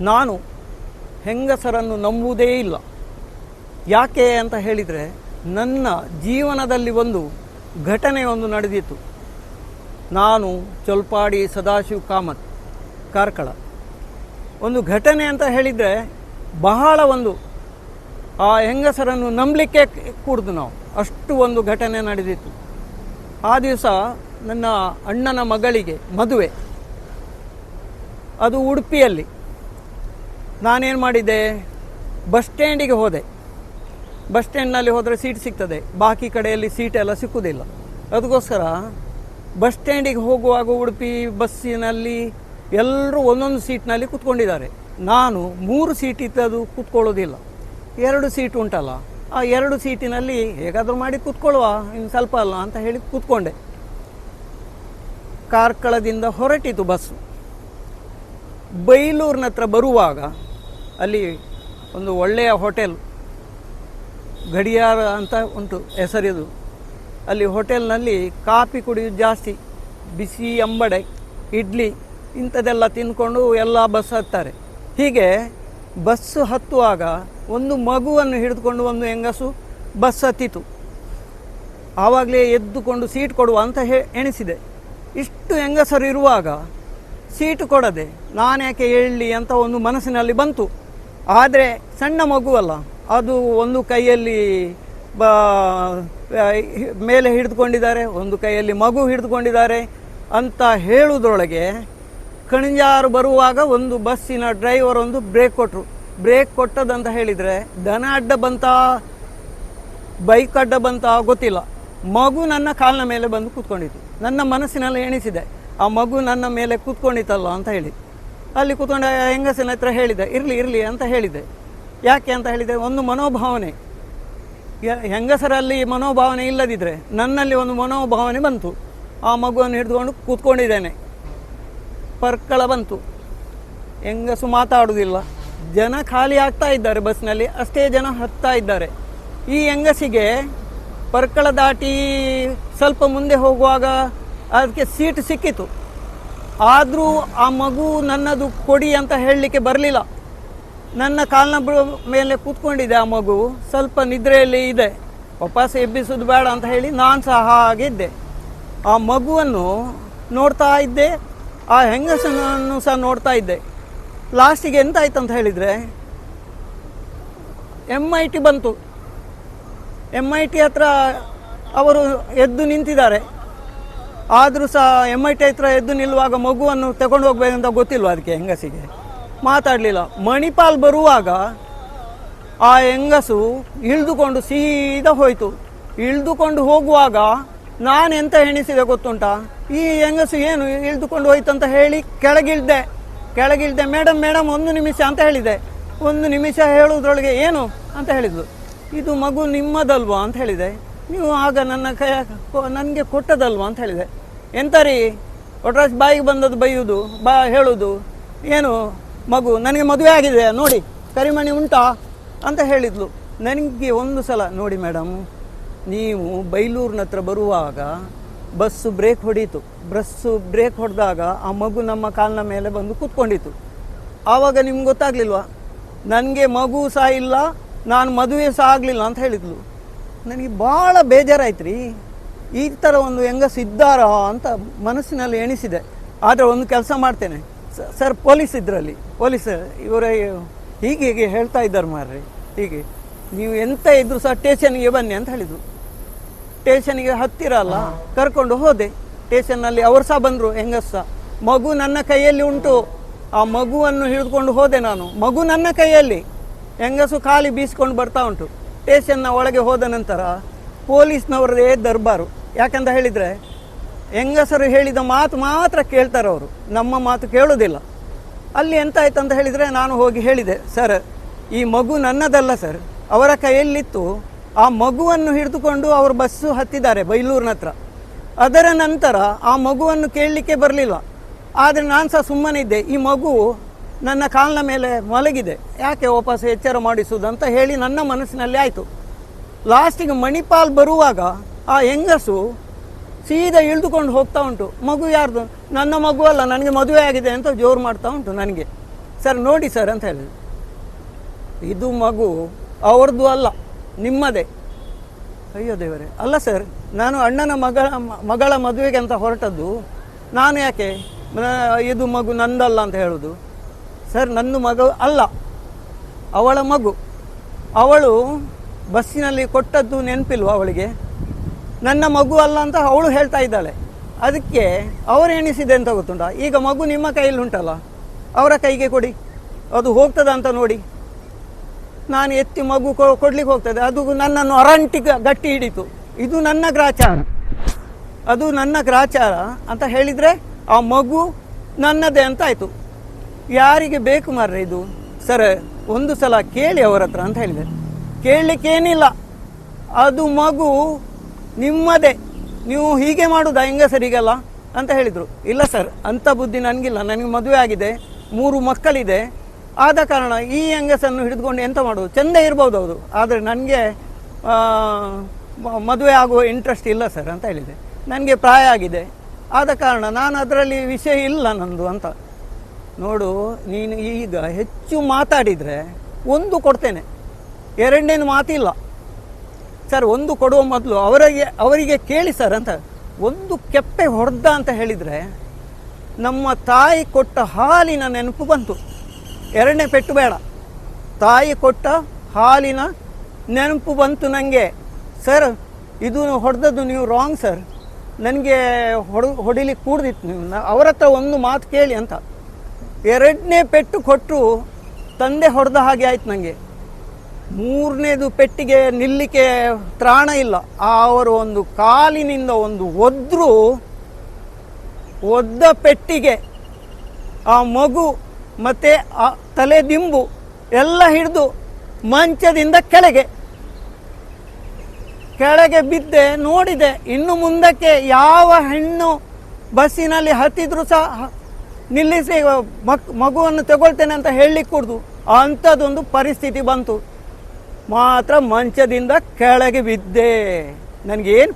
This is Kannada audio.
ನಾನು ಹೆಂಗಸರನ್ನು ನಂಬುವುದೇ ಇಲ್ಲ. ಯಾಕೆ ಅಂತ ಹೇಳಿದರೆ, ನನ್ನ ಜೀವನದಲ್ಲಿ ಒಂದು ಘಟನೆ ಒಂದು ನಡೆದಿತ್ತು. ನಾನು ಚೊಲ್ಪಾಡಿ ಸದಾಶಿವ ಕಾಮತ್, ಕಾರ್ಕಳ. ಒಂದು ಘಟನೆ ಅಂತ ಹೇಳಿದರೆ, ಬಹಳ ಒಂದು ಆ ಹೆಂಗಸರನ್ನು ನಂಬಲಿಕ್ಕೆ ಕೂಡ್ದು ನಾವು. ಅಷ್ಟು ಒಂದು ಘಟನೆ ನಡೆದಿತ್ತು. ಆ ದಿವಸ ನನ್ನ ಅಣ್ಣನ ಮಗಳಿಗೆ ಮದುವೆ. ಅದು ಉಡುಪಿಯಲ್ಲಿ. ನಾನೇನು ಮಾಡಿದ್ದೆ? ಬಸ್ ಸ್ಟ್ಯಾಂಡಿಗೆ ಹೋದೆ. ಬಸ್ ಸ್ಟ್ಯಾಂಡ್ನಲ್ಲಿ ಹೋದರೆ ಸೀಟ್ ಸಿಗ್ತದೆ. ಬಾಕಿ ಕಡೆಯಲ್ಲಿ ಸೀಟ್ ಎಲ್ಲ ಸಿಕ್ಕುವುದಿಲ್ಲ ಅದಕ್ಕೋಸ್ಕರ ಬಸ್ ಸ್ಟ್ಯಾಂಡಿಗೆ ಹೋಗುವಾಗ ಉಡುಪಿ ಬಸ್ಸಿನಲ್ಲಿ ಎಲ್ಲರೂ ಒಂದೊಂದು ಸೀಟ್ನಲ್ಲಿ ಕೂತ್ಕೊಂಡಿದ್ದಾರೆ. ನಾನು ಮೂರು ಸೀಟ್ ಇದ್ದದು ಕೂತ್ಕೊಳ್ಳೋದಿಲ್ಲ. ಎರಡು ಸೀಟ್ ಉಂಟಲ್ಲ. ಆ ಎರಡು ಸೀಟಿನಲ್ಲಿ ಹೇಗಾದರೂ ಮಾಡಿ ಕೂತ್ಕೊಳ್ಳುವ. ಇನ್ನು ಸ್ವಲ್ಪ ಅಲ್ಲ ಅಂತ ಹೇಳಿ ಕೂತ್ಕೊಂಡೆ. ಕಾರ್ಕಳದಿಂದ ಹೊರಟಿತು ಬಸ್ಸು. ಬೈಲೂರಿನ ಹತ್ರ ಬರುವಾಗ ಅಲ್ಲಿ ಒಂದು ಒಳ್ಳೆಯ ಹೋಟೆಲ್, ಗಡಿಯಾರ ಅಂತ ಉಂಟು ಹೆಸರಿದು. ಅಲ್ಲಿ ಹೋಟೆಲ್ನಲ್ಲಿ ಕಾಫಿ ಕುಡಿಯೋದು ಜಾಸ್ತಿ, ಬಿಸಿ ಅಂಬಡೆ, ಇಡ್ಲಿ ಇಂಥದ್ದೆಲ್ಲ ತಿಂದ್ಕೊಂಡು ಎಲ್ಲ ಬಸ್ ಹತ್ತಾರೆ. ಹೀಗೆ ಬಸ್ಸು ಹತ್ತುವಾಗ ಒಂದು ಮಗುವನ್ನು ಹಿಡಿದುಕೊಂಡು ಒಂದು ಹೆಂಗಸು ಬಸ್ ಹತ್ತಿತು. ಆವಾಗಲೇ ಎದ್ದುಕೊಂಡು ಸೀಟ್ ಕೊಡುವ ಅಂತ ಹೇ, ಎಣಿಸಿದೆ. ಇಷ್ಟು ಹೆಂಗಸರು ಇರುವಾಗ ಸೀಟು ಕೊಡದೆ ನಾನು ಯಾಕೆ ಹೇಳಲಿ ಅಂತ ಒಂದು ಮನಸ್ಸಿನಲ್ಲಿ ಬಂತು. ಆದರೆ ಸಣ್ಣ ಮಗುವಲ್ಲ ಅದು ಒಂದು ಕೈಯಲ್ಲಿ ಬ ಮೇಲೆ ಹಿಡಿದುಕೊಂಡಿದ್ದಾರೆ, ಒಂದು ಕೈಯಲ್ಲಿ ಮಗು ಹಿಡಿದುಕೊಂಡಿದ್ದಾರೆ ಅಂತ ಹೇಳುವುದರೊಳಗೆ ಕಣಿಜಾರು ಬರುವಾಗ ಒಂದು ಬಸ್ಸಿನ ಡ್ರೈವರ್ ಒಂದು ಬ್ರೇಕ್ ಕೊಟ್ಟರು ಬ್ರೇಕ್ ಕೊಟ್ಟದಂತ ಹೇಳಿದರೆ ದನ ಅಡ್ಡ ಬಂತ ಬೈಕ್ ಅಡ್ಡ ಬಂತ ಗೊತ್ತಿಲ್ಲ. ಮಗು ನನ್ನ ಕಾಲಿನ ಮೇಲೆ ಬಂದು ಕೂತ್ಕೊಂಡಿತ್ತು. ನನ್ನ ಮನಸ್ಸಿನಲ್ಲಿ ಎಣಿಸಿದೆ. ಆ ಮಗು ನನ್ನ ಮೇಲೆ ಕೂತ್ಕೊಂಡಿತ್ತಲ್ಲ ಅಂತ ಹೇಳಿ. ಅಲ್ಲಿ ಕೂತ್ಕೊಂಡು ಹೆಂಗಸಿನ ಹತ್ರ ಹೇಳಿದೆ, ಇರಲಿ ಇರಲಿ ಅಂತ ಹೇಳಿದೆ. ಯಾಕೆ ಅಂತ ಹೇಳಿದೆ, ಒಂದು ಮನೋಭಾವನೆ. ಹೆಂಗಸರಲ್ಲಿ ಮನೋಭಾವನೆ ಇಲ್ಲದಿದ್ದರೆ ನನ್ನಲ್ಲಿ ಒಂದು ಮನೋಭಾವನೆ ಬಂತು. ಆ ಮಗುವನ್ನು ಹಿಡಿದುಕೊಂಡು ಕೂತ್ಕೊಂಡಿದ್ದೇನೆ. ಪರ್ಕಳ ಬಂತು. ಹೆಂಗಸು ಮಾತಾಡುವುದಿಲ್ಲ ಜನ ಖಾಲಿ ಆಗ್ತಾ ಇದ್ದಾರೆ ಬಸ್ನಲ್ಲಿ, ಅಷ್ಟೇ ಜನ ಹತ್ತಾ ಇದ್ದಾರೆ. ಈ ಹೆಂಗಸಿಗೆ ಪರ್ಕಳ ದಾಟಿ ಸ್ವಲ್ಪ ಮುಂದೆ ಹೋಗುವಾಗ ಅದಕ್ಕೆ ಸೀಟ್ ಸಿಕ್ಕಿತು. ಆದರೂ ಆ ಮಗು ನನ್ನದು ಕೊಡಿ ಅಂತ ಹೇಳಲಿಕ್ಕೆ ಬರಲಿಲ್ಲ. ನನ್ನ ಕಾಲಿನ ಮೇಲೆ ಕೂತ್ಕೊಂಡಿದೆ ಆ ಮಗು. ಸ್ವಲ್ಪ ನಿದ್ರೆಯಲ್ಲಿ ಇದೆ. ವಾಪಸ್ ಎಬ್ಬಿಸೋದು ಬೇಡ ಅಂತ ಹೇಳಿ ನಾನು ಸಹ ಹಾಗೆ ಇದ್ದೆ. ಆ ಮಗುವನ್ನು ನೋಡ್ತಾ ಇದ್ದೆ. ಆ ಹೆಂಗಸನನ್ನು ಸಹ ನೋಡ್ತಾ ಇದ್ದೆ. ಲಾಸ್ಟಿಗೆ ಎಂತಾಯ್ತು ಅಂತ ಹೇಳಿದರೆ ಎಂ ಐ ಟಿ ಬಂತು. ಎಂ ಐ ಟಿ ಹತ್ರ ಅವರು ಎದ್ದು ನಿಂತಿದ್ದಾರೆ. ಆದರೂ ಸಹ ಎಂ ಐ ಟಿ ಹತ್ರ ಎದ್ದು ನಿಲ್ಲುವಾಗ ಮಗುವನ್ನು ತಗೊಂಡು ಹೋಗ್ಬೇಕಂತ ಗೊತ್ತಿಲ್ವ ಅದಕ್ಕೆ ಹೆಂಗಸಿಗೆ? ಮಾತಾಡಲಿಲ್ಲ. ಮಣಿಪಾಲ್ ಬರುವಾಗ ಆ ಹೆಂಗಸು ಇಳಿದುಕೊಂಡು ಸೀದಾ ಹೋಯಿತು. ಇಳಿದುಕೊಂಡು ಹೋಗುವಾಗ ನಾನು ಎಂತ ಎಣಿಸಿದೆ ಗೊತ್ತುಂಟಾ? ಈ ಹೆಂಗಸು ಏನು ಇಳಿದುಕೊಂಡು ಹೋಯ್ತು ಅಂತ ಹೇಳಿ ಕೆಳಗಿಳ್ದೆ. ಕೆಳಗಿಳ್ದೆ ಮೇಡಮ್ ಮೇಡಮ್ ಒಂದು ನಿಮಿಷ ಅಂತ ಹೇಳಿದೆ. ಒಂದು ನಿಮಿಷ ಹೇಳುವುದ್ರೊಳಗೆ ಏನು? ಅಂತ ಹೇಳಿದ್ಲು. ಇದು ಮಗು ನಿಮ್ಮದಲ್ವಾ? ಅಂತ ಹೇಳಿದೆ. ನೀವು ಆಗ ನನ್ನ ಕೈ ನನಗೆ ಕೊಟ್ಟದಲ್ವಾ ಅಂತ ಹೇಳಿದೆ. ಎಂತ ರೀ ಒಟ್ರಾಶ್ ಬಾಯಿಗೆ ಬಂದದ್ದು ಬೈಯುವುದು ಬಾ ಹೇಳುವುದು ಏನು? ಮಗು, ನನಗೆ ಮದುವೆ ಆಗಿದೆ, ನೋಡಿ, ಕರಿಮಣಿ ಉಂಟಾ? ಅಂತ ಹೇಳಿದ್ಲು. ನನಗೆ ಒಂದು ಸಲ, ನೋಡಿ ಮೇಡಮ್ ನೀವು ಬೈಲೂರಿನ ಹತ್ರ ಬರುವಾಗ ಬಸ್ಸು ಬ್ರೇಕ್ ಹೊಡೀತು. ಬಸ್ಸು ಬ್ರೇಕ್ ಹೊಡೆದಾಗ ಆ ಮಗು ನಮ್ಮ ಕಾಲಿನ ಮೇಲೆ ಬಂದು ಕೂತ್ಕೊಂಡಿತ್ತು. ಆವಾಗ ನಿಮ್ಗೆ ಗೊತ್ತಾಗ್ಲಿಲ್ವಾ? ನನಗೆ ಮಗು ಸಹ ಇಲ್ಲ, ನಾನು ಮದುವೆ ಸಹ ಆಗಲಿಲ್ಲ ಅಂತ ಹೇಳಿದ್ಲು. ನನಗೆ ಭಾಳ ಬೇಜಾರಾಯ್ತು ರೀ ಈ ಥರ ಒಂದು ಹೆಂಗಸ್ ಇದ್ದಾರೋ ಅಂತ ಮನಸ್ಸಿನಲ್ಲಿ ಎಣಿಸಿದೆ. ಆದರೆ ಒಂದು ಕೆಲಸ ಮಾಡ್ತೇನೆ. ಸರ್ ಪೊಲೀಸ್ ಇದ್ರಲ್ಲಿ. ಪೊಲೀಸ್, ಇವರ, ಹೀಗೆ ಹೀಗೆ ಹೇಳ್ತಾ ಇದ್ದಾರೆ ಮಾರ್ರಿ. ಹೀಗೆ. ನೀವು ಎಂತ ಇದ್ರು ಸಹ ಸ್ಟೇಷನ್ಗೆ ಬನ್ನಿ ಅಂತ ಹೇಳಿದರು. ಸ್ಟೇಷನ್ಗೆ ಹತ್ತಿರ ಅಲ್ಲ ಕರ್ಕೊಂಡು ಹೋದೆ. ಸ್ಟೇಷನ್ನಲ್ಲಿ ಅವರು ಸಹ ಬಂದರು, ಹೆಂಗಸ್ ಸಹ. ಮಗು ನನ್ನ ಕೈಯಲ್ಲಿ ಉಂಟು. ಆ ಮಗುವನ್ನು ಹಿಡಿದುಕೊಂಡು ಹೋದೆ ನಾನು. ಮಗು ನನ್ನ ಕೈಯಲ್ಲಿ. ಹೆಂಗಸು ಖಾಲಿ ಬೀಸ್ಕೊಂಡು ಬರ್ತಾ ಉಂಟು. ಸ್ಟೇಷನ್ನ ಒಳಗೆ ಹೋದ ನಂತರ ಪೊಲೀಸ್ನವರದೇ ದರ್ಬಾರು. ಯಾಕಂತ ಹೇಳಿದರೆ ಹೆಂಗಸರು ಹೇಳಿದ ಮಾತು ಮಾತ್ರ ಕೇಳ್ತಾರೆ ಅವರು. ನಮ್ಮ ಮಾತು ಕೇಳೋದಿಲ್ಲ. ಅಲ್ಲಿ ಎಂತ ಆಯ್ತು ಅಂತ ಹೇಳಿದರೆ ನಾನು ಹೋಗಿ ಹೇಳಿದೆ, ಸರ್, ಈ ಮಗು ನನ್ನದಲ್ಲ ಸರ್. ಅವರ ಕೈಯಲ್ಲಿತ್ತು. ಆ ಮಗುವನ್ನು ಹಿಡಿದುಕೊಂಡು ಅವರು ಬಸ್ಸು ಹತ್ತಿದ್ದಾರೆ ಬೈಲೂರಿನ ಹತ್ರ. ಅದರ ನಂತರ ಆ ಮಗುವನ್ನು ಕೇಳಲಿಕ್ಕೆ ಬರಲಿಲ್ಲ. ಆದರೆ ನಾನು ಸಹ ಸುಮ್ಮನೆ ಇದ್ದೆ ಈ ಮಗು ನನ್ನ ಕಾಲಿನ ಮೇಲೆ ಮಲಗಿದೆ. ಯಾಕೆ ವಾಪಸ್ ಎಚ್ಚರ ಅಂತ ಹೇಳಿ ನನ್ನ ಮನಸ್ಸಿನಲ್ಲಿ ಆಯಿತು. ಲಾಸ್ಟಿಗೆ ಮಣಿಪಾಲ್ ಬರುವಾಗ ಆ ಹೆಂಗಸು ಸೀದಾ ಇಳಿದುಕೊಂಡು ಹೋಗ್ತಾ ಉಂಟು. ಮಗು ಯಾರ್ದು? ನನ್ನ ಮಗು ಅಲ್ಲ, ನನಗೆ ಮದುವೆ ಆಗಿದೆ ಅಂತ ಜೋರು ಮಾಡ್ತಾ ಉಂಟು ನನಗೆ. ಸರ್, ನೋಡಿ ಸರ್ ಅಂತ ಹೇಳಿದ್ರು. ಇದು ಮಗು ಅವ್ರದ್ದು ಅಲ್ಲ, ನಿಮ್ಮದೇ. ಅಯ್ಯೋ ದೇವರೇ. ಅಲ್ಲ ಸರ್, ನಾನು ಅಣ್ಣನ ಮಗಳ ಮಗಳ ಮದುವೆಗೆ ಅಂತ ಹೊರಟದ್ದು, ನಾನು ಯಾಕೆ? ಇದು ಮಗು ನಂದಲ್ಲ ಅಂತ ಹೇಳೋದು. ಸರ್, ನನ್ನ ಮಗ ಅಲ್ಲ. ಅವಳ ಮಗು. ಅವಳು ಬಸ್ಸಿನಲ್ಲಿ ಕೊಟ್ಟದ್ದು ನೆನಪಿಲ್ವ ಅವಳಿಗೆ? ನನ್ನ ಮಗು ಅಲ್ಲ ಅಂತ ಅವಳು ಹೇಳ್ತಾ ಇದ್ದಾಳೆ. ಅದಕ್ಕೆ ಅವರು ಎಣಿಸಿದೆ ಅಂತ ಗೊತ್ತುಂಟ? ಈಗ ಮಗು ನಿಮ್ಮ ಕೈಯಲ್ಲಿ ಉಂಟಲ್ಲ? ಅವರ ಕೈಗೆ ಕೊಡಿ. ಅದು ಹೋಗ್ತದ ಅಂತ ನೋಡಿ. ನಾನು ಎತ್ತಿ ಮಗು ಕೊಡ್ಲಿಕ್ಕೆ ಹೋಗ್ತದೆ. ಅದು ನನ್ನನ್ನು ಅರಂಟಿ ಗಟ್ಟಿ ಹಿಡಿತು. ಇದು ನನ್ನ ಗ್ರಾಚಾರ. ಅದು ನನ್ನ ಗ್ರಾಚಾರ ಅಂತ ಹೇಳಿದರೆ ಆ ಮಗು ನನ್ನದೇ ಅಂತ ಆಯಿತು. ಯಾರಿಗೆ ಬೇಕು ಮಾರ್ರೆ ಇದು? ಸರ್, ಒಂದು ಸಲ ಕೇಳಿ ಅವರ ಹತ್ರ ಅಂತ ಹೇಳಿದೆ. ಕೇಳಲಿಕ್ಕೇನಿಲ್ಲ ಅದು ಮಗು ನಿಮ್ಮದೇ. ನೀವು ಹೀಗೆ ಮಾಡುದಾ ಹೆಂಗಸರಿಗೆಲ್ಲ? ಅಂತ ಹೇಳಿದರು. ಇಲ್ಲ ಸರ್ ಅಂಥ ಬುದ್ಧಿ ನನಗಿಲ್ಲ. ನನಗೆ ಮದುವೆ ಆಗಿದೆ. ಮೂರು ಮಕ್ಕಳಿದೆ. ಆದ ಕಾರಣ ಈ ಹೆಂಗಸನ್ನು ಹಿಡಿದುಕೊಂಡು ಎಂತ ಮಾಡೋದು ಚೆಂದ ಇರ್ಬೋದು ಅವರು ಆದರೆ ನನಗೆ ಮದುವೆ ಆಗುವ ಇಂಟ್ರೆಸ್ಟ್ ಇಲ್ಲ ಸರ್ ಅಂತ ಹೇಳಿದೆ. ನನಗೆ ಪ್ರಾಯ ಆಗಿದೆ. ಆದ ಕಾರಣ ನಾನು ಅದರಲ್ಲಿ ವಿಷಯ ಇಲ್ಲ ನಂದು ಅಂತ. ನೋಡು, ನೀನು ಈಗ ಹೆಚ್ಚು ಮಾತಾಡಿದರೆ ಒಂದು ಕೊಡ್ತೇನೆ. ಎರಡನೇನು ಮಾತಿಲ್ಲ. ಸರ್, ಒಂದು ಕೊಡುವ ಮೊದಲು ಅವರಿಗೆ ಅವರಿಗೆ ಕೇಳಿ ಸರ್ ಅಂತ. ಒಂದು ಕೆಪ್ಪೆ ಹೊಡೆದ ಅಂತ ಹೇಳಿದರೆ ನಮ್ಮ ತಾಯಿ ಕೊಟ್ಟ ಹಾಲಿನ ನೆನಪು ಬಂತು. ಎರಡನೇ ಪೆಟ್ಟು ಬೇಡ. ತಾಯಿ ಕೊಟ್ಟ ಹಾಲಿನ ನೆನಪು ಬಂತು ನನಗೆ ಸರ್, ಇದು ಹೊಡೆದದ್ದು ನೀವು ರಾಂಗ್ ಸರ್. ನನಗೆ ಹೊಡ, ಹೊಡಿಲಿಕ್ಕೆ ಕೂಡ್ದಿತ್ತು ನೀವು. ಅವರ ಹತ್ರ ಒಂದು ಮಾತು ಕೇಳಿ ಅಂತ. ಎರಡನೇ ಪೆಟ್ಟು ಕೊಟ್ಟು ತಂದೆ ಹೊಡೆದ ಹಾಗೆ ಆಯ್ತು ನನಗೆ ಮೂರನೇದು ಪೆಟ್ಟಿಗೆ ನಿಲ್ಲಿಕ್ಕೆ ತ್ರಾಣ ಇಲ್ಲ. ಆ ಅವರು ಒಂದು ಕಾಲಿನಿಂದ ಒಂದು ಒದ್ರು ಒದ್ದ ಪೆಟ್ಟಿಗೆ, ಆ ಮಗು ಮತ್ತೆ ಆ ತಲೆ ದಿಂಬು ಎಲ್ಲ ಹಿಡಿದು ಮಂಚದಿಂದ ಕೆಳಗೆ. ಕೆಳಗೆ ಬಿದ್ದೆ, ನೋಡಿದೆ. ಇನ್ನು ಮುಂದಕ್ಕೆ ಯಾವ ಹೆಣ್ಣು ಬಸ್ಸಿನಲ್ಲಿ ಹತ್ತಿದ್ರು ಸಹ ನಿಲ್ಲಿಸಿ ಮಕ್, ಮಗುವನ್ನು ತಗೊಳ್ತೇನೆ ಅಂತ ಹೇಳಲಿಕ್ಕೆ ಕೂಡ್ದು ಅಂಥದ್ದೊಂದು ಪರಿಸ್ಥಿತಿ ಬಂತು. ಮಾತ್ರ ಮಂಚದಿಂದ ಕೆಳಗೆ ಬಿದ್ದೆ. ನನಗೇನು